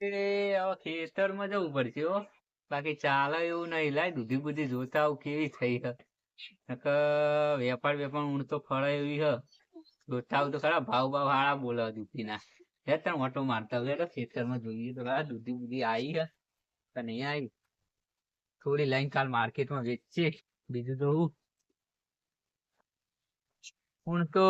ખેતરમાં જવું પડશે બાકી ચાલે એવું નહીં. લાય દૂધી બુધી જોતા આવું કેવી થઈ હ. વેપાર વેપાર ઊંઘ તો ફળે એવી હ. જોતા તો ખરા, ભાવ ભાવ હારા બોલે દૂધીના. હે તને ઓટો મારતા હોય ખેતરમાં જોઈએ તો ખરા, દૂધી બુધી આવી હ. કે નહીં આવી થોડી લઈને કાલ માર્કેટમાં વેચીએ. બીજું તો હું તો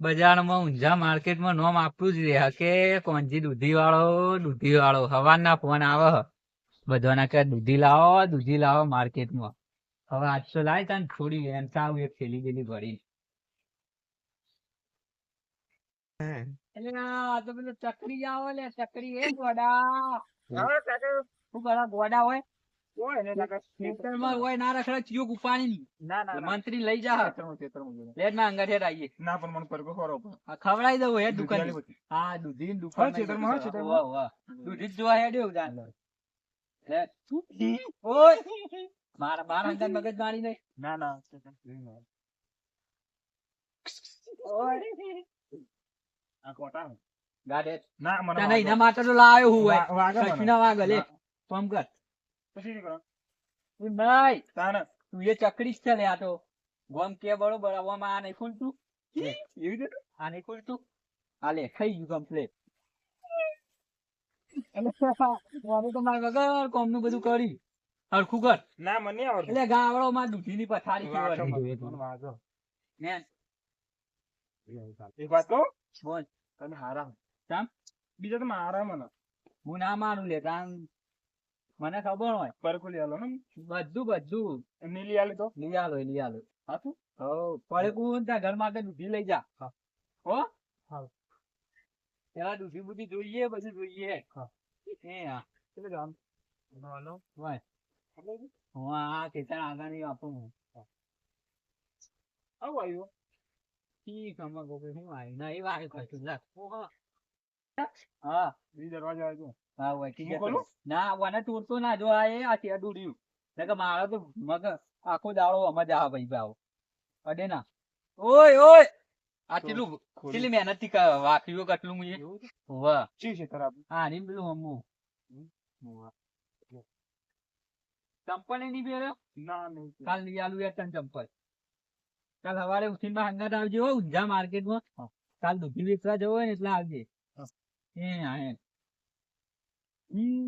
બજારમાં ઊંઝા માર્કેટમાં નોમ આપવું જ રહે કે કોણજી દૂધી વાળો દૂધી વાળો હવાના ફોન આવે બધાના કે દૂધી લાવો દૂધી લાવો માર્કેટમાં. હવે તો લાય તાન થોડી એમ સાવ એક થેલી બેલી ભરી એટલે આ તો પેલું ચકરી આવો લે ચકરી એ ગોડા. શું ગોડા હોય? મંત્રી લઈ જા ના અંગર હેડ આઈએ ના પણ મને પરકો ખરો ખવડાવી દઉં હે દુકાન. હા દૂધી દુકાન ખેતરમાં, હા, ખેતરમાં. દૂધી જોવા હેડ્યો જાન મારા અંદર મગજ મારી નહીં ના ના. આ કોટા ગાડે. ના મને તને વાગે. તો લાવ્યો હું હોય. વા- વાગે મને. કશું ના વાગે. લે ફોન કર. પછી ભાઈ તાને. તું એ ચકડી જ છે લે આ તો. ગોમ કે બરોબર હવામાં આ નહીં ખુલતું? એવી રીતે? આ નહીં ખુલતું? આ લે ખાઈ ગયું કમ્પ્લેટ એટલે તો મારે વગર કોમનું બધું કરી હરખું કર. ના મને આવડતું. એટલે ગાવડો માં દૂધીની પથારી વાગે કેવાની. મને. મને વાગે. ને? એક વાત કહું? બોલ. તમે હારા બીજા તમે હારા મને. હું ના માનું લે કારણ મને ખબર હોય. પરકુલી આલો ને બધું બધું. લઈ આલી તો? લઈ આલો લઈ આલો. હાથું? હો કું ત્યાં ઘર માટે દૂધી લઈ જા. હો. હા. પેલા દૂધી બુધી જોઈએ પછી જોઈએ. હા. એ હા. કેટલે ગામ હાલો. વાય હું. આ ખેતર આગળ નહીં આપું હું. આવું આવ્યું. ઠીક આમાં ગોપી હું આવી ના એ વાત લા હા બીજી દરવાજા આવ્યું. હા હોય ઠીક છે ના મને તૂટતો ના જો આ એ આ છે ડૂડ્યું કે મારો તો મગ આખો દાડો આમાં જ આ ભાઈ ભાવ. અડે ના. ઓય ઓય! આ કેટલું કેટલી મહેનતથી વાક્યું કેટલું મુએ વાહ ચી છે? ખરાબ? હા ની પેલું હમું ચંપલ નહીં પહેર્યો ના નહીં કાલ લઈ આલું યાર તને ચંપલ. કાલ સવારે ઉઠીને હંગાત આવજો ઊંઝા માર્કેટમાં. કાલ દૂધી વેચવા જવો હોય ને એટલે આવજે.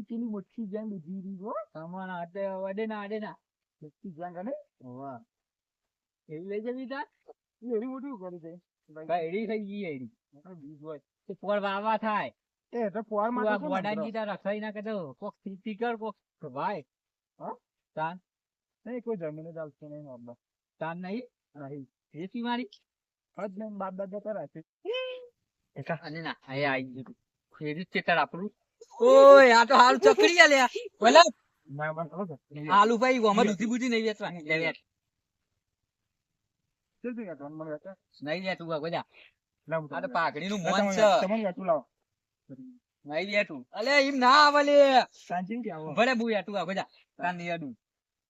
પેલી મોટી જેમ બીજી રહી હો તમારા હાથે અડે ના અડે ના. મોટી જ્યાં ગણે વાહ એવી લઈ જવી તાર એવી મોટી કરી દે. ભાઈ એડી થઈ ગઈ એડી. બીજ હોય. તે પોર વાવા થાય. એ તો તું છે ને ગોડાની બરો. કીધા રખાઈ ના કદો કોક સ્થિતિ કર કોક. ભાઈ હા? તાન. નહીં કોઈ જમીન આવશે નહીં આપણે તાન નહીં? નહીં. એસી મારી? હજ નહીં બાપ દાદા કરા છે. અને ના આ આઈ ગયું. એરી ચેતર આપણું? ઓય આ તો હાલ ચકરી ગયા લ્યા બોલા છે? આલુ ભાઈ ગોમાં દૂધી બુધી નહીં વેચવા. નહીં વેચ? તમને વેચે? નહીં તું બધા લાવ આ તો પાઘડી નું મન છે. તમે વેચું લાવો. નહીં અલે એમ ના આવે લે. સાંજે કે આવો? ભલે બુ તું આ બધા તાન નહીં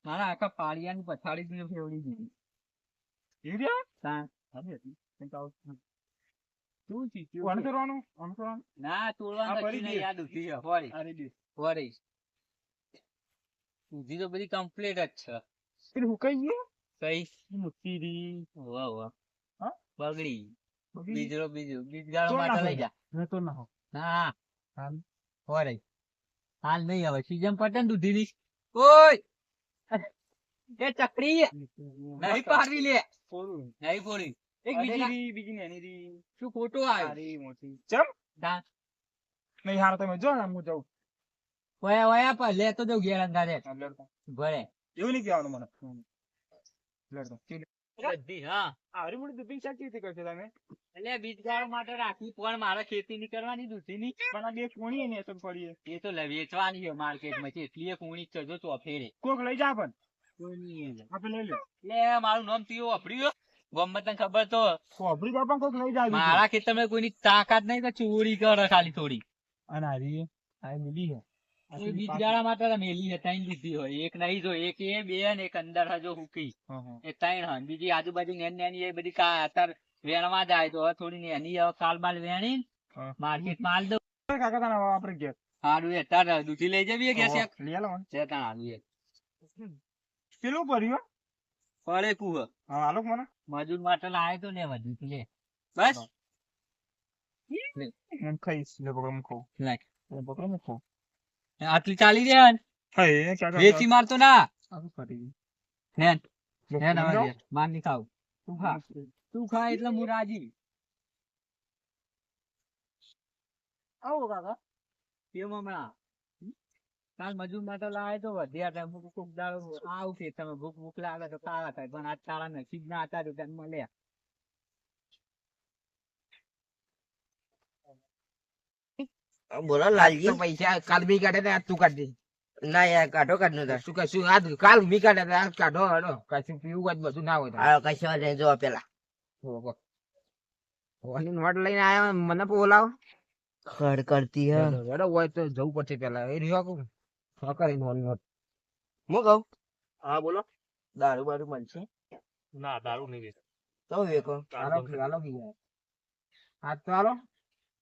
મારા આખા પાળિયાની પછાડી ફેવડી દીધી. એ રહ્યા? તાન. સારી હતી. કંઈક આવું. શું ચીચ્યું છે? અનુસરવાનું અનુસરવાનું ના તોડવાનું ફરી નહીં, આ દૂધી છે ફરી. આ રેડી. ફરી. દૂધી તો બધી કમ્પ્લીટ જ છે. પેલી હુકાઈ ગઈ કઈ? મોટી રી વાહ વાહ. હા? બગડી. બગડી? બીજરો બીજું બીજગાળો તો માટે લઈ જા. હવે તો ના હો. ના હાલ. ફરી. હાલ નહીં હવે. સીઝન પટે ને દૂધી ની. ઓય! એ ચકરી. નહીં પાડવી લે. નહીં ફોડી. એક બીજી રી, બીજી નાની રી. શું ખોટું આવ્યું રી મોટી. ચમ? તાન. નહીં હારો તમે જો ને હું જાઉં. વયા વયા પર લે તો જવું ઘેર હા, ભરે એવું નહીં કહેવાનું મને લડતો. બધી હા આવડી મોટી દૂધી શાક કેવી રીતે કરશો તમે એટલે બીજગાળો માટે રાખી પણ મારે ખેતી ની કરવાની દૂધી ની પણ આ બે કોણી ને તો પડી એ તો લે- વેચવાની છે માર્કેટમાં છે એટલી કુણી ચજો ચોફેરે કોક લઈ જા પણ કોઈની એ લઈ લો લે મારું નામ તીઓ વાપર્યું ગમે તને ખબર તો. ખોબરી જા પણ કોક લઈ જા મારા ખેતરમાં કોઈની તાકાત નહીં તો ચોરી કરે ખાલી થોડી. અને આરી આ મિલી હે બીજગાળા માટે મેલી હે ત્રણ લીધી હોય. એક નહીં જો એક એ બે ને એક અંદર હજો હુકી. એ ત્રણ હન બીજી આજુબાજુ નેન નેની એ બધી કા અત્યારે વેણવા જાય તો થોડી નેની હવે કાલ બાલ વેણી માર્કેટ માલ દો કાકા તાને આપણે ઘેર હારું એ તાર દૂધી લઈ જવી ગેસ એક લે લો છે તાણ હારું એ. પેલું ભર્યું પડે કુહ હા. આલોક મને. મજૂર માટે લાયો તો લે વધુ લે. બસ? હું ખાઈશ લે બકરો મૂકો. ખાઉં લાય. લે પકડો હું આટલી ચાલી જાય હા એ વેચી મારતો ના. આવું કરી હેન હેન હવે મારની ખાવ તું ખા. તું ખા એટલે હું રાજી. આવો કાકા. કેમ હમણાં કાલ મજૂર માટે લાવે તો વધ્યા હતા હું કોક દાડો આવું તમે ભૂખ ભૂખ લાગે તો કાળા થાય પણ આજ તારા નસીબ ના હતા તો તને મળ્યા. બોલો લાલજી. પૈસા કાલ બી કાઢે આજ તું કાઢ દે ના યાર કાઢો કાઢ નો શું કશું આજ કાલ મી કાઢે આજ કાઢો હડો. કશું પીવું તો બધું ના હોય. આ કશો નહીં જો પેલા. હો, હો. ઓની નોટ લઈને આયા મને બોલાવો. ખડ કરતી હે. હેડો હોય તો જવું પડશે પેલા. એ રહ્યો હા કરી નોટ નોટ હું કહું હા બોલો દારૂ બારૂ મળશે ના દારૂ નહીં વેચતા. તો વેકો હાલો કી હાલો હા ચાલો હાલો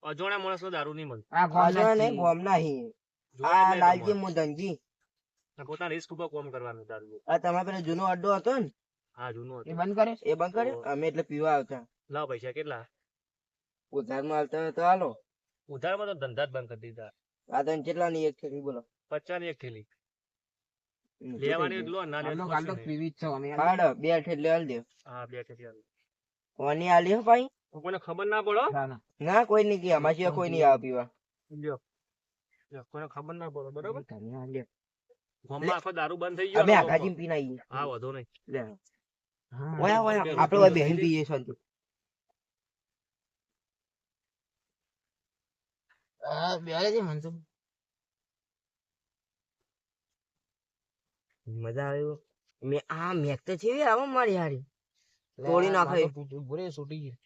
અજોણ્યા માણસો દારૂ નહીં મળે આ ગોમ નહીં ગોમ નહીં આ લાલજી મુદનજી પોતાના રિસ્ક ઉપર કોમ કરવાનું દારૂ આ તમારે પેલો જૂનો અડ્ડો હતો ને હા જૂનું એ બંધ કરે એ બંધ કર્યો અમે એટલે પીવા આવતા લાવ પૈસા કેટલા ઉધારમાં આવતા તો હાલો ઉધારમાં તો ધંધા જ બંધ કરી દીધા આ તો કેટલા ની એક થેલી બોલો પચાસ એક થેલી લેવાની લો ના લેવાની કાલ તો કશું નહીં. પીવી જ અમે હાડો બે ઠેલી હાલ દે. હા બે થેલી આવી. કોની આલી હો ભાઈ. કોઈને ખબર ના પડો ના, ના. ના કોઈ નહીં કે અમાર સિવાય કોઈ નહીં આવે પીવા. લ્યો. લ્યો, કોઈને ખબર ના પડો બરોબર? તમે. ગામમાં આખો દારૂ બંધ થઈ ગયો અમે આખો ગામમાં. પીને આવીએ હા વધુ નહીં. લે. હા. ઓયા આપણે પીએ બેરે મજા આવ્યો મે આ મેક તો છે આવો મારી હારી. તોડી નાખે. બાટો તૂટી- ઊભો રે, છૂટી ગઈ.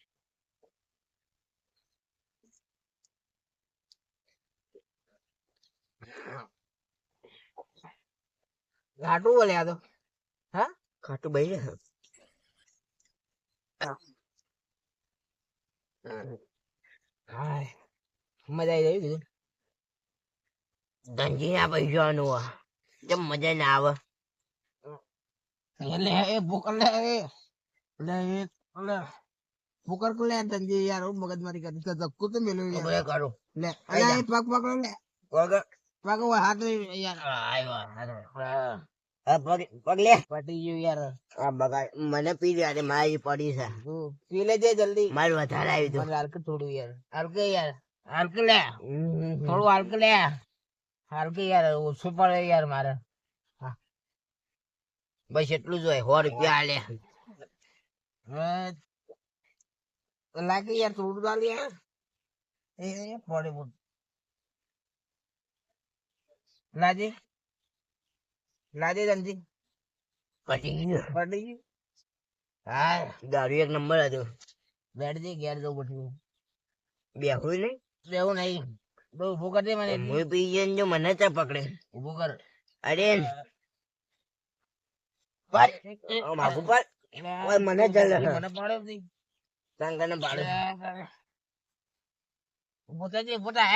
ઘાટું બોલે આ તો. હા? બહી રહે હાય. મજા આવી જાય કીધું. ધનજી ના પૈસાનું જેમ મજા ના આવે? એટલે એ ભૂકર લે એ લે એ લે ભૂકર કો લે તંજી યાર મગજ મારી કરી તો ધક્કો તો મેલ્યો યાર ખબર કરો લે અલા એ પગ પકડો લે પગ પગ ઓય હાથ યાર આવ્યો હા પગ પગ લે પટી ગયું યાર આ બગાડ મને પી છે મારી પડી છે તું પી લેજે જલ્દી મારું વધારે આવી હતું હાલકે થોડું યાર હાલકે યાર હાલકે લે થોડું હાલકે લે હાલકે યાર ઓછું પડે યાર મારે બસ એટલું જ હોય સો રૂપિયા આલે. લાગે યાર થોડું તો યાર એ પડે બોલ લાજે? લાજે જલ્દી પટી ગયું. પડી ગયું? હા દારૂ એક નંબર હતો. બેઠ દે ઘેર જવું પછી બેહું નહીં? એવું નહીં. તો ઊભો કરી દે મને. હું પી જઈને જો મને તો પકડે. ઊભો કર. અરે માગું. પર મને જલ્દી મને પાડે નહીં. પાડે. જલ્દી ફોટા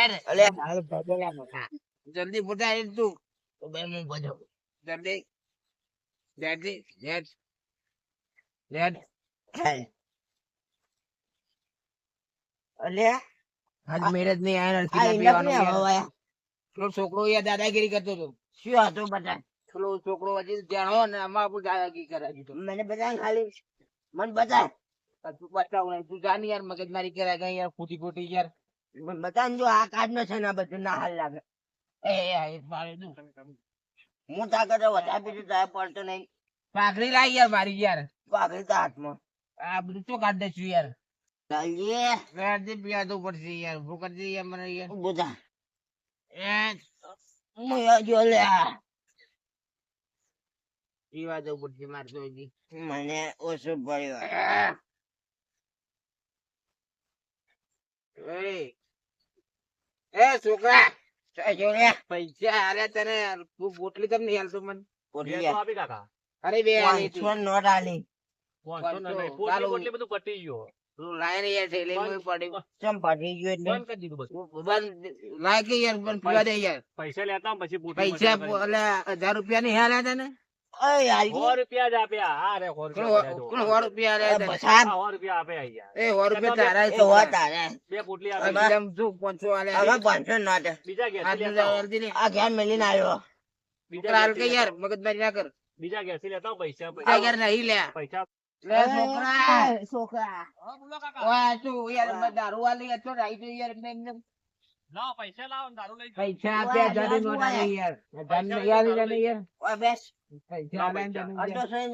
હેર તું. તો બે હું બધો જલ્દી. લેટ લેટ લેટ અલે. આજ મેળ નહીં આયા આ નરસિંહ ઇન્ડક ને હવે. પેલો છોકરો યાર દાદાગીરી કરતો હતો. શું હતું બધા પેલો છોકરો હજી જાણો ને આમાં આપણું દાદાગી કરાવી દીધો મને બધા ખાલી મને બતાય તું બતાવું નહીં તું જાની યાર મગજમારી કરાય ગઈ યાર ખોટી ખોટી યાર. બતા જો આ કાર્ડ નો છે ને બધું ના હાલ લાગે. એ મારે હું તાકાત વધારે બીજું તારે પડતો નહીં. પાઘડી લાઈ યાર મારી યાર. પાઘડી તો હાથમાં. આ બધું તો કાઢ દેશું યાર? ચાલીએ વેરથી પડશે યાર. ભૂખ કરજે યાર મને યાર. બધા. એ. હું જો લે પીવા દઉં પડશે મારે તો હજી મને ઓછું પડ્યું એ એ છોકરા પૈસા આલે તને બોટલી તમને હાલતો મને? પોટલી આપી કાકા. અરે બે પાંચસો નોટ આલી. પાંચસો ના નહીં. ચાલો. પોટલી બોટલી બધું પટી ગયો. તું યાર થેલી માં પડી. ચમ પાટી ગયો એટલે? બંધ કરી દીધું બધું બંધ. લાય યાર બંધ પીવા દે યાર. પૈસા લેતા પછી પૈસા એટલે હજાર રૂપિયા ની હાલ લેતા ને. સો રૂપિયા જ આપ્યા. હા રે સો રૂપિયા રૂપિયા રૂપિયા આપ્યા એ સો રૂપિયા તારા એ વાત બે પોટલી આપી. બીજામાં શું પાંચસો આલ્યા હવે પાંચસો નોટ. બીજા ઘેરથી આટલું લેતા આવો. જલ્દી ને આ ઘેર મેલીને આવ્યો. બીજા હાલ કે યાર મગજમારી ના કર. બીજા ઘેરથી લેતા આવો પૈસા યાર નહીં લે. પૈસા. છોકરા. છોકરા. તું યાર દારૂ વાલી હતો રાઈ તો યાર એમને એમને. પૈસા લાવો દારૂ લઈ પૈસા આપ્યા દારૂ નોટ યાર યાર. યાર બેસ. પૈસા ને અડધો સહી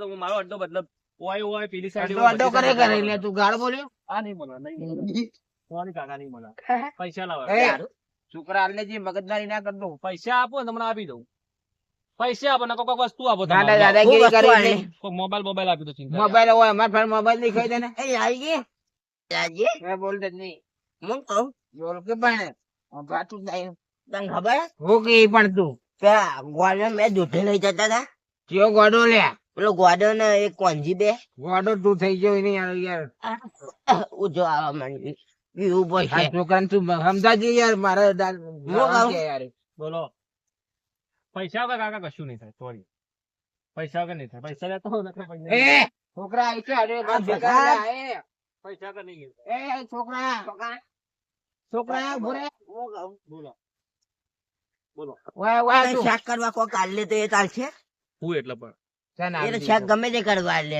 તો મારો અડધો મતલબ ઓય ઓય પેલી સાઈડ અડધો અડધો કરે કરે એટલે તું ગાળ બોલ્યો? આ નહીં મળે નહીં સોરી કાકા નહીં મળે પૈસા લાવો. એ છોકરા આલે જે મગજદારી ના કરતો પૈસા આપો તમને આપી દઉં. પૈસા આપો ને કોક કોક વસ્તુ આપો દાદા દાદાગીરી કરી મોબાઈલ મોબાઈલ આપી દો ચિંતા મોબાઈલ હોય અમાર પાસે મોબાઈલ નહીં ખાઈ દે ને એ લાલજી લાલજી મેં બોલ દે નહીં. હું કહું? બોલ કે પણ પાછું નહીં. તને ખબર? હું કે પણ તું. પેલા ગોળને મેં દૂધે લઈ જતા હતા કયો ગોડો લે પેલો ગોડો ને એક કોંજી બે ગોડો તું થઈ ગયો નહીં યાર યાર ઉજો આવવા માંડી ઈ ઊભો આ તું સમજાજી યાર મારે યાર બોલો પૈસા વગર કાકા કશું નહીં થાય સોરી પૈસા વગર નહીં થાય પૈસા લેતો હો નકર પૈસા નહીં. એ છોકરા છે અરે પૈસા વગર નહીં એ બોલો. વાય વાય શાક કરવા કોક આલે તો એ ચાલશે હું એટલે પણ. ચાલ આવી શાક ગમે તે કરવા આલે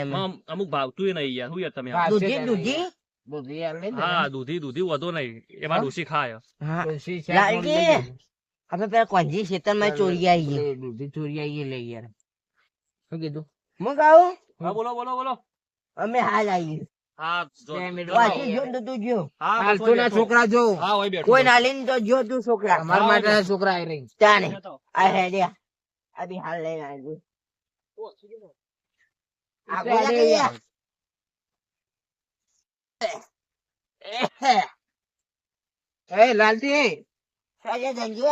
અમુક ભાવતું નહીં યાર. હું યાર તમે દૂધી દૂધી? દૂધી? યાર હા દૂધી દૂધી વધો નહીં. એમાં ડોસી ખાય. હા. લાલજી. અમે પેલા કોંજી ખેતરમાં ચોરી આવી ગઈ. દૂધી ચોરી આઈ ગઈ લે યાર. શું કીધું? હું કહું? હા બોલો બોલો બોલો. અમે હાલ આવી છોકરા જો. હા હોય બેઠો. કોઈ ના લઈને તો જો તું છોકરા. અમારા માટે છોકરા રહી. હાલ લઈને આવી લાલજી.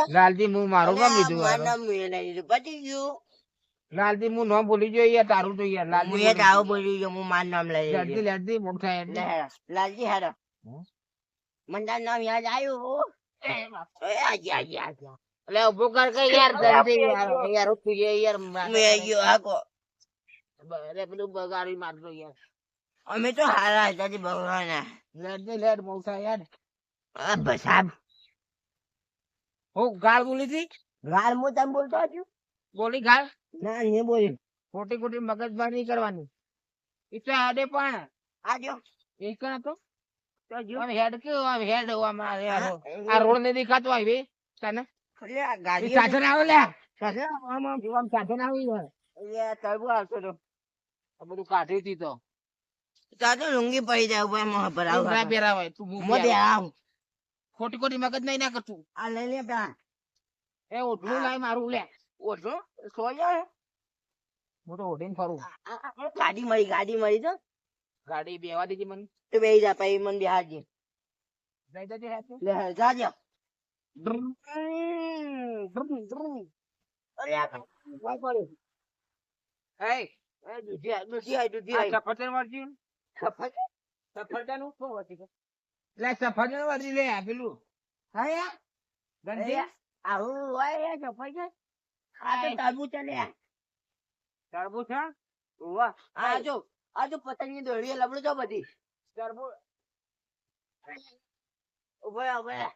લાલજી હું મારું કામ લીધું મારું હવે? લઈ લીધું. પતી ગયું. લાલજી હું નામ ભૂલી ગયો યાર તારું તો યાર લાલજી હું તો આવું ગયો હું મારું નામ લઈ લાલજી લાલજી એટલે. હેડો. લાલજી હમ? મને નામ યાદ આવ્યું એ આજી આજી આજી એટલે ઊભો કર કે યાર જલ્દી યાર યાર ઉઠી ગયો યાર મેં ગયો આકો અરે પેલું બગાડી મારતો યાર. અમે તો હારા હતા તે ભગવાના. લાલજી લેડ મોટા યાર. આ બસાબ હું ગાળ બોલી હતી? ગાળ મો તમ બોલતો આજુ બોલી ગાળ. ના એ બોલી. ખોટી ખોટી મગજમારી નહીં કરવાની. એ તો હેડે પણ. આજો એ કણ તો હેડ કે આમ હેડ આમાં આ રોડ ને દેખાતો હોય તને? સાધન આવે લે. આમ આમ. આમ સાધન આવી યાર લે આવતો તો. આ બધું કાઢી હતી તો. તાતો લુંગી પડી જાય ઉપર મોહ પર આવ ના પહેરાવાય તું મો બે આવ. આવ. ખોટી ખોટી મગજ નહીં ના કરતું આ લઈ લે પેલા. એ ઓઢું લાય મારું લે. ઓછો સો જાય હું તો ઓઢીને ફરું ગાડી મળી ગાડી મળી તો ગાડી બેવા દીધી મને તો બેહી જા પછી મને બિહારજે જઈ જજે લે હે, જાજો. અરે આ કાંઈ પડ્યું. આઈ. સફરજન વાળજી? સફરજન શું? લે સફરજન લે પેલું હા યાર? ગંજી આવું હોય જાય. આ તો તરબૂચ છે તરબૂચ હા ઉવ્વા. આ જો આ જો પતંગની દોરીએ લબડું તો બધી. તરબૂચ ઊભો રહે, ઊભો. રહે.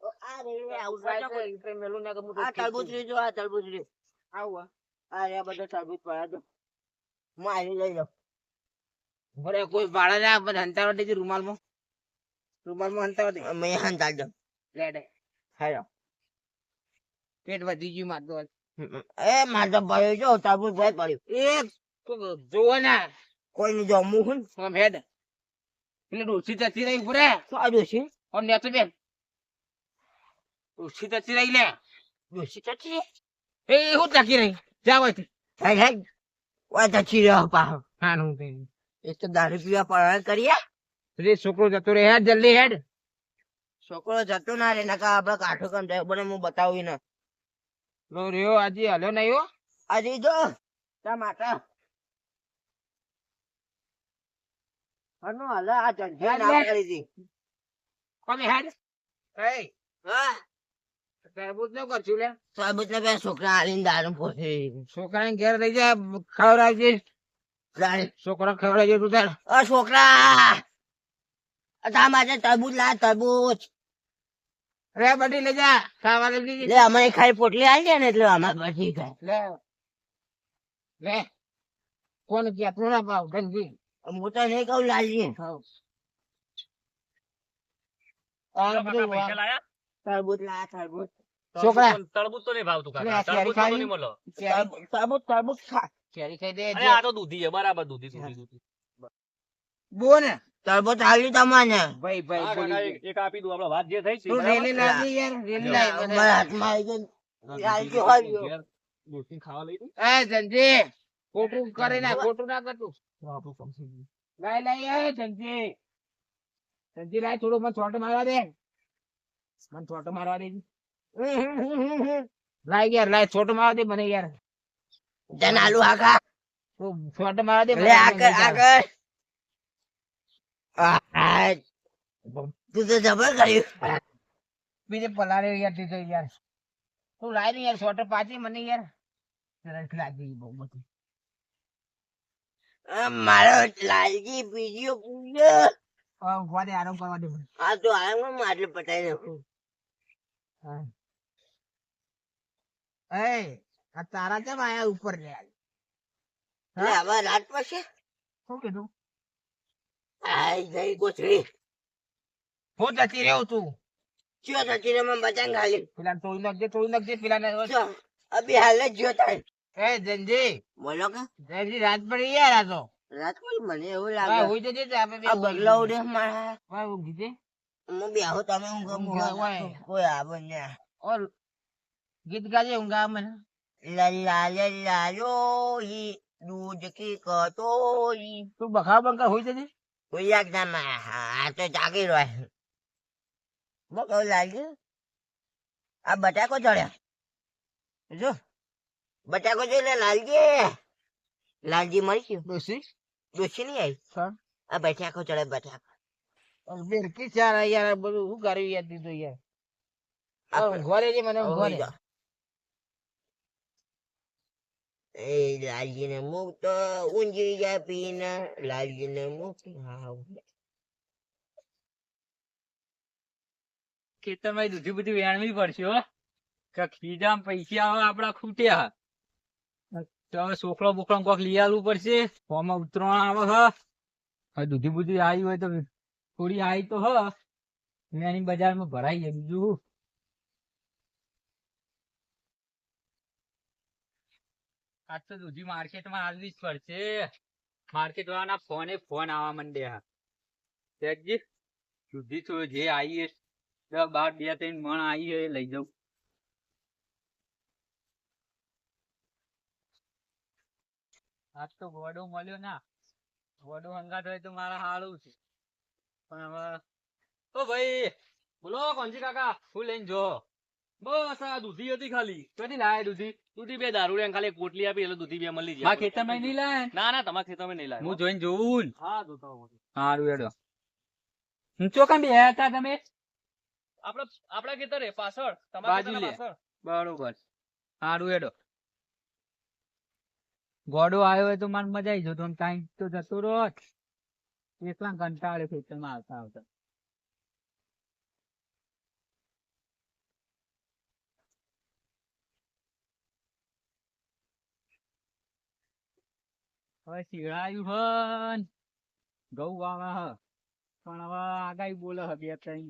ઓ, આ રે આવું થાય મેલું ના ગમું આ તરબૂચ ખીચું. લીધું આ તરબૂચ લીધું આવું આ રે બધો તરબૂચ પડ્યા. જો હું લઈ લઉં અરે કોઈ ભાડા ના બધા હંતાવા દેજે રૂમાલમાં. રૂમાલમાં હંતાવા દે. મેં હંતાલ દઉં. લેડે હેલો. પેટ વધી ગયું મારતો એ મારતો ભાઈ જો તરબૂચ ભાઈ પડ્યું. એ જોવો ના. કોઈનું જમવું હું આમ હેડ. એટલે ડોસી જતી રહી ઉપર સારું છે ઓર ને તો બેન. ડોસી જતી રહી લે. ડોસી તો એ હું ટકી રહી? જા હોય હે હે. ઓય તો ચીરો પાહો હા હું એ તો દારૂ પીવા પડવા કરીએ રે છોકરો જતો રે હેડ જલ્દી હેડ. છોકરો જતો ના રે નકા આપડે કાઠો કામ જાય બને હું બતાવું ને. લો રહ્યો આજે હલ્યો નહીં હો. આજે જો ટમાટર હનો હાલે આ જંજે ના લે. દી. કોને હેડ એ હા. તરબૂચ નો કરશું લે. સાબુતને બે છોકરા આલીને દારૂ પોસે છોકરાને ઘેર લઈ જા ખવડાવજે. છોકરા ખવડાવજે તું તાર. છોકરા. આ માટે તરબૂચ લા તરબૂચ. રે બટી લઈ જા ખાવા લઈ લે અમે ખાઈ પોટલી આવી જાય ને એટલે અમારે બચી જાય લે લે. કોણ ક્યાં ના પાવ ગંજી હું તો નહીં કહું લાલજી. ખાવ કાકા લાયા? તરબૂચ છોકરા. તરબૂચ- તરબૂચ તો નહીં ભાવતું કાકા. કેરી તો નહીં મળો કેરી તરબૂચ તરબૂચ ખા. કેરી ખાઈ દે આ તો દૂધી છે. બરાબર દૂધી દૂધી દૂધી. તરબૂચ આલી તમને. ભાઈ ભાઈ. એક- આપી દઉં આપડે વાત જે થઈ છે. રેલી લાગી યાર રેલી લાગી. મારા હાથમાં આવી ગયું આવી ગયો. હોય દૂધી ખાવા લઈ દઉં. એ ધનજી ખોટું કરે ના ખોટું ના કરતું તો. આપણું સમજી ગયું. લાય લાય એ ધનજી. ધનજી લાય થોડો મને છોટો મારવા દે. મને છોટો મારવા દે લાય યાર લાય છોટો મારવા દે મને યાર. જન આલુ આગા. તો છોટો મારવા દે આગળ આગળ. તું તો જબર કર્યું બીજે પલાળે યાર તું તો યાર તું લાય ને યાર છોટો પાછી મને યાર રસ લાગી બહુ બધી મારો લાલજી બીજો હવે ઊંઘવા દે આરામ કરવા દે તો આરામ માટલે પટાઈ હા. એ આ તારા કેમ આયા ઉપર લે? હવે રાત પછી શું કીધું? આઈ જઈ ગોથડી હું જતી રહ્યો તું. ચિયો જતી રે મને બચાન ખાલી. પેલા તોડી નાખજે તોડી નાખજે પેલા ને જો અભી હાલ જ જો તાર. એ જંજી બોલો કે? જંજી રાત પડી યાર આ તો. રાત પડી મને એવું લાગે. જજે તો આપણે બે આ બગલા. ઉડે મારા. હા, ઊંઘી જજે. હું બેહો તમે ઊંઘો. કોઈ આવે ને ઓર ગીત ગાજે ઊંઘા મને. લલ્લા લલ્લા લોહી દૂધ કી કટોરી તું બખાવ બંકા હોઈ જજે? કોઈ યાદ ના માં આ તો જાગી રહ્યો બહુ લાગ્યું? આ બટાકો ચડ્યા જો બટાકો જોઈ લે લાલજી. લાલજી મળી ગયું ડોસી નહીં આવી? આ બટાકો ચડે બટાકો. બેરકી ચાર યાર બધું શું કર્યું યાર. દીધું યાર આપણે- મને દે એ લાલજી ને મુક તો ઊંઘી ગયા પીને લાલજી ને મુક હા ખેતરમાં દૂધી બધી વેણવી પડશે કે ખીજામ પૈસા આવે આપડા ખૂટ્યા. તો હવે છોકરો બોકરો કોક લઈ આવવું પડશે. ફોર્મમાં ઉતરણ આવે, હ. હવે દૂધી બુધી આવી હોય તો થોડી આવી તો, હ. એની બજારમાં ભરાઈ જાય બીજું આજ તો દૂધી માર્કેટમાં આવવી જ પડશે. માર્કેટ વાળાના ફોને ફોન આવવા માંડ્યા. શેઠજી, દૂધી તો જે આવી દસ બાર, બે, ત્રણ મણ આવી હોય લઈ જાઉં. આજ તો વડો મળ્યો ના. વડો હંગાત હોય તો મારા હારું છે. પણ હવે ઓ ભાઈ, બોલો કોણજી કાકા, શું લઈને જો? બસ આ દૂધી હતી ખાલી. ક્યાંથી લાયા દૂધી? દૂધી બે દારૂ લે ખાલી કોટલી આપી એટલે દૂધી બે મળી જાય. ખેતરમાં નહીં લાયા ને? ના તમારા ખેતરમાં નહીં લાયા. હું જોઈને જોઉં હા જોતા હારું હું ચોકન બે હતા તમે? આપડા આપડા ખેતરે પાછળ. બાજુ લે. બરોબર. હારું એડો ગોડો આવ્યો હોય તો મને મજા આવી જતો ટાઈમ તો જતો રહો એકલા કંટાળે ખેતરમાં આવતા આવતા. હવે શિળાયું હન ઘઉં વાવા હ પણ હવે આગાહી બોલે હ બે ત્રણ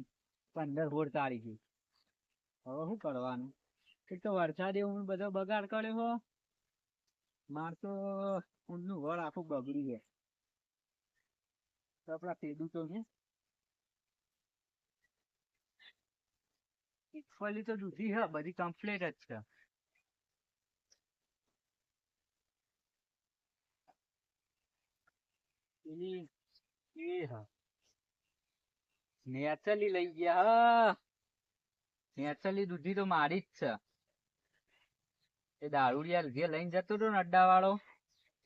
પંદર સોળ તારીખે. હવે શું કરવાનું? એક તો વરસાદે હું બધો બગાડ કર્યો હો. માર તો ઊંધનું ઘર આખું બગડી ગયા. આપણા આપડા ખેડૂતો ને ફલી તો દૂધી હા બધી કમ્પ્લીટ જ છે. નેચરલી લઈ ગયા નેચરલી દૂધી તો મારી જ છે. એ દારૂડિયા જે લઈને જતો હતો ને અડ્ડા વાળો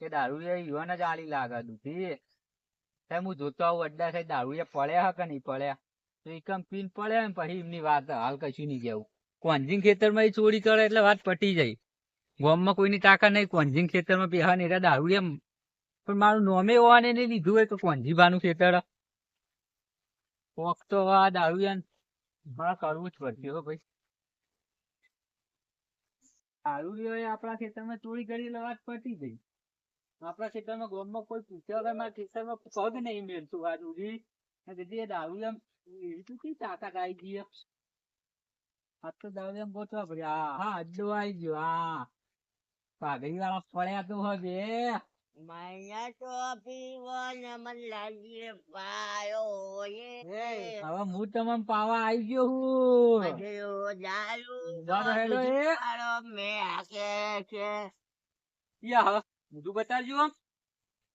એ દારૂડિયા યુવાન જ આલી લાગે દૂધી. સાહેબ હું જોતો આવું અડ્ડા સાહેબ દારૂ એ પડ્યા હા કે નહીં પડ્યા? તો એકમ પીન પડ્યા ને પછી એમની વાત હાલ કશું નહીં કેવું કોન્જિંગ ખેતરમાં એ ચોરી કરે એટલે વાત પટી જાય. ગોમમાં કોઈની તાકાત નહીં કોન્જિંગ ખેતરમાં બેહવા ને એટલે દારૂ એમ પણ મારું નોમે હોવાને નહીં લીધું હોય કે કોંજીભાનું ખેતર? કોક તો આ દારૂ એમ મારે કરવું જ પડશે હો ભાઈ. દારૂ રહ્યો આપણા ખેતરમાં, ચોરી કરી લેવા પટી ગઈ. આપણા ખેતરમાં ગોમમાં કોઈ પૂછ્યા વગર મારા ખેતરમાં પગ નહીં મેળતું આ સુધી ને એ એમ એવી તો કઈ તાકાત આવી ગઈ આ તો દારૂ એમ ગોતવા પડ્યા. હા હા અડ્ડો આવી ગયો. હા. પાઘડી વાળા ફળ્યા તો હવે. માયા તો પીવો મન લાગી પાયો એ હવે હું તમને પાવા આવી ગયો હું. બધું દારૂ ઊભા તો હેડો એ. મારો મેં કે યા બધું બતાવજો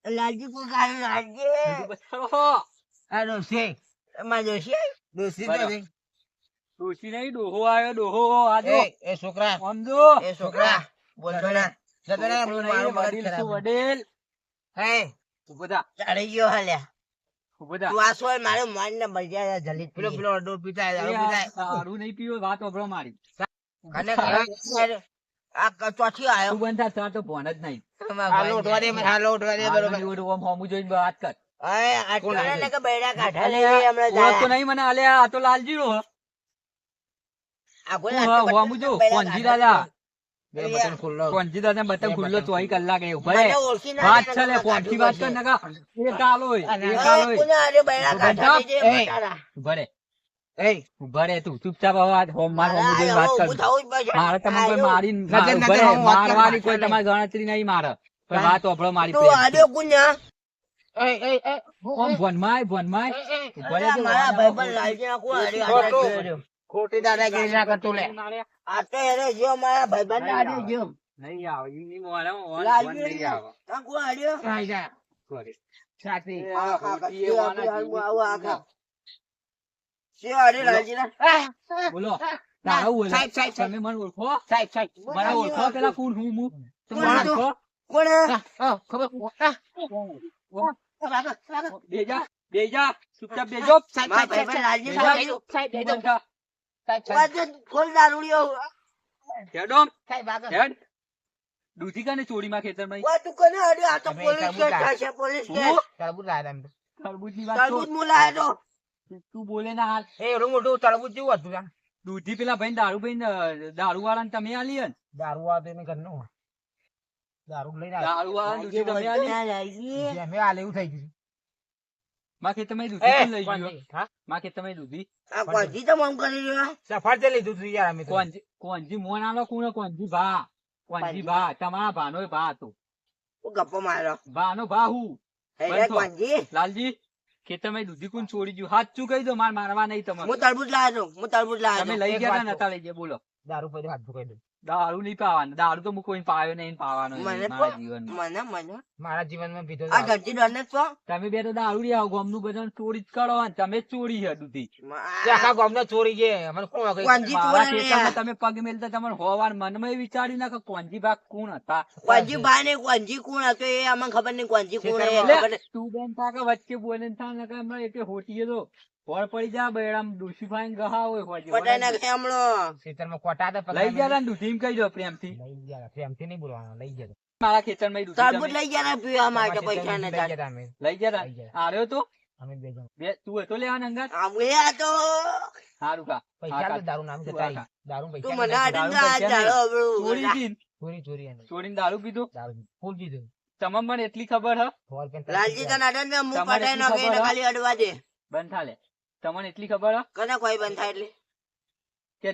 લાલજી પુકારું લાલજી બધું બતાવો આ ડોસી. એમાં ડોસી ડોસી તો નહીં. ડોશી નહીં ડોહો આવ્યો ડોહો આ એ છોકરા. સમજો એ છોકરા બોલતો ના. વડીલ હે? ઊભો ચડી ગયો હાલ્યા ઊભો થા તું આ સોય મારે મન ને બજાર જલી પેલો પેલો અડો પીતા દારૂ એ આ પીતા દારૂ નહીં પીવો વાત ઓભળો મારી. અને ઘરે આ ક- ચોથી આયો. તું બંધ થા તાર તો ભણ જ નહીં. હાલો ઉઠવા દે મને, હાલો ઉઠવા દે બરોબર. હાલો જોડું આમ હોમું જોઈને વાત કર. અરે આ કોણ ટોળા આવે? ને કે બૈરા કાઢા અલે, લેવી હમણાં ઓળખતો નહીં મને અલે આ તો લાલજી રો જો દાદા બટન ખુલ્લો કલાક વાત છે લે વાત કર નકા એક આલો એક આલો એ. તું. ચૂપચાપ હોમ માર હોમું વાત કર. તમે કોઈ મારવાની કોઈ તમારી ગણતરી નહીં મારે. પણ વાત ઓભળો મારી તું ઓમ મારા લાલજીના કોણ આડ્યો? ખોટું. દાદાગીરી ના કરતો લે. આ તો એને જો મારા ભાઈબંધ આજે જો. નહીં આવ. ઈ મોરે ઓન ઓન નહીં આવ. કોણ આડ્યો? આઈ જા. સોરી સાથી આ જેવી. આવું, આવું, આ ખા. શિવ આડ્યો લાલજીના? બોલો. તારા બોલો. સાહેબ સાહેબ તમે મને ઓળખો? સાહેબ સાહેબ. મને ઓળખો પેલા કોણ હું હું? તમે ઓળખો? કોણ? હા, ખબર. હા, બેજા બેજા. ચૂપચાપ બેજો. સાહેબ સાહેબ બેજા. સાહેબ. થા. સાહેબ સાહેબ દૂધી કાને તું કોને આડ્યો? આ તો પોલીસ થશે, પોલીસ. લાયા વાત. લાયો બોલે ના હાલ એ એવડું મોટું તરબૂજ જેવું હતું યાર. દૂધી પેલા ભાઈ દારૂ ભાઈ દારૂ વાળા તમે આલી હે ને? દારૂ વાળા તો એને ઘરનું હોય. દારૂ લઈને દારૂ વાળા દૂધી તમે આલી ના અમે આલે એવું થઈ ગયું માં તમે દૂધી લઈ ગયો. હા? માખે તમે દૂધી. આ કોંજી તો મમ કરી રહ્યો? સફરજન લઈ દૂધી યાર અમે કોંજી કોંજી મોન આલો કોણ કોંજી ભા. કોંજી ભા તમારા ભાનો ભા હતો. ઓ ગપ્પો માર્યો. ભાનો ભા હું. હે, કોંજી? લાલજી કે તમે દૂધી કોણ છોડી ગયું? હાથ ચું કહી દો માર મારવા નહીં તમે હું તરબૂચ લાવ્યો તો. હું તરબૂચ લાવ્યો તમે લઈ ગયા નતા લઈ ગયા બોલો. દારૂ પછી હાથ ધોકાઈ દઉં દારૂ નહીં પાવાનો. દારૂ તો હું કોઈ પાયો નહીં પાવાનો મને પણ- મને મને. મારા જીવનમાં પીધો આ દારૂ. ડોને છો? તમે બે તો દારૂ આવો ગોમનું બધા ચોરી જ કરો અને તમે ચોરી છે દૂધી આખા ગામનો ચોરી છે મને કોણ? કોણજી મારા ખેતરમાં તમે પગ મેલતા તમારે હોવાર મનમાં વિચારી નાખો ના કોંજી ભાગ કોણ હતા? કોંજી ભાઈ ને કોંજી કોણ હતો એ અમને ખબર નહીં કોંજી કોણ એટલે તું બેન થાકે વચ્ચે બોલે થાકે હમણાં હોટીએ તો વળ પડી જા બેડામ ડોશી ફાઈન ગહા હોય હોજે. પટાઈ નાખે હમણાં. ખેતરમાં કોટા હતા લઈ ગયા ને દૂધી કહી દો પ્રેમથી. લઈ ગયા પ્રેમથી નહીં બોલવાનું લઈ ગયા મારા ખેતરમાં ઈ દૂધી લઈ ગયા ને પીવા માટે પૈસા ખેતરમાં લઈ ગયા અમે. લઈ ગયા લઈ ગયા. તા આર્યો તો? અમે બે જણ. બે તું હતો લેવાના અંગાત? આમ ગયા તો. હારું કા પૈસા તો દારૂ નામ જતા આ ખા. તું મને નહીં. આડીને દારૂ જા, પૈસા ચાલો ચોરી ચોરી ચોરી ચોરીને દારૂ પીધું? દારૂ ફૂલ પીધું. તમને મને એટલી ખબર હ? લાલજી તને અડે ને મું પટાઈ નાખે શું એને ખબર ખાલી અડવા દે. બંધ થાલે. તમને એટલી ખબર હ? કને કોઈ બંધ થાય એટલે? કે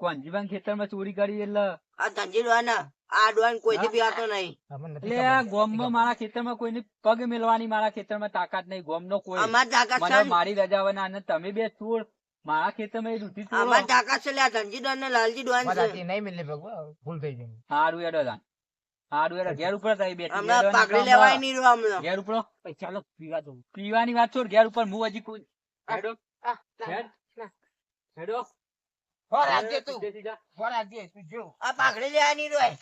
કોંજીબાન ખેતરમાં ચોરી કરી એટલે? આ ધનજી ડોહાના, આ ડોહાને કોઈથી પીવાતો નહીં. એટલે આ ગોમમાં મારા ખેતરમાં કોઈની પગ મેલવાની મારા ખેતરમાં તાકાત નહીં. ગોમનો કોઈ. અમાર તાકાત છે મારી રજાવાના અને તમે બે છોડ મારા ખેતરમાં એ દૂધી અમાર તાકાત છે લે ધનજી ડોહાને ને લાલજી ડોન છે. નહીં મિલે ભગવાન ભૂલ થઈ ગઈ. હારું એડો હારું એટલે ઘેર ઉપર થાય બેટી. હમણાં પાઘડી લેવાય નહીં રહ્યો હમણાં. ઘેર ઉપર પૈસા લો પીવા દઉં. પીવાની વાત છોડ ઘેર ઉપર હું હજી કોઈ હેડો. આ, હેડ. હેડો. ફોર આપજે તું. સીધે સીધા. તું જો. આ પાઘડી લેવાય નહીં રહ્યો.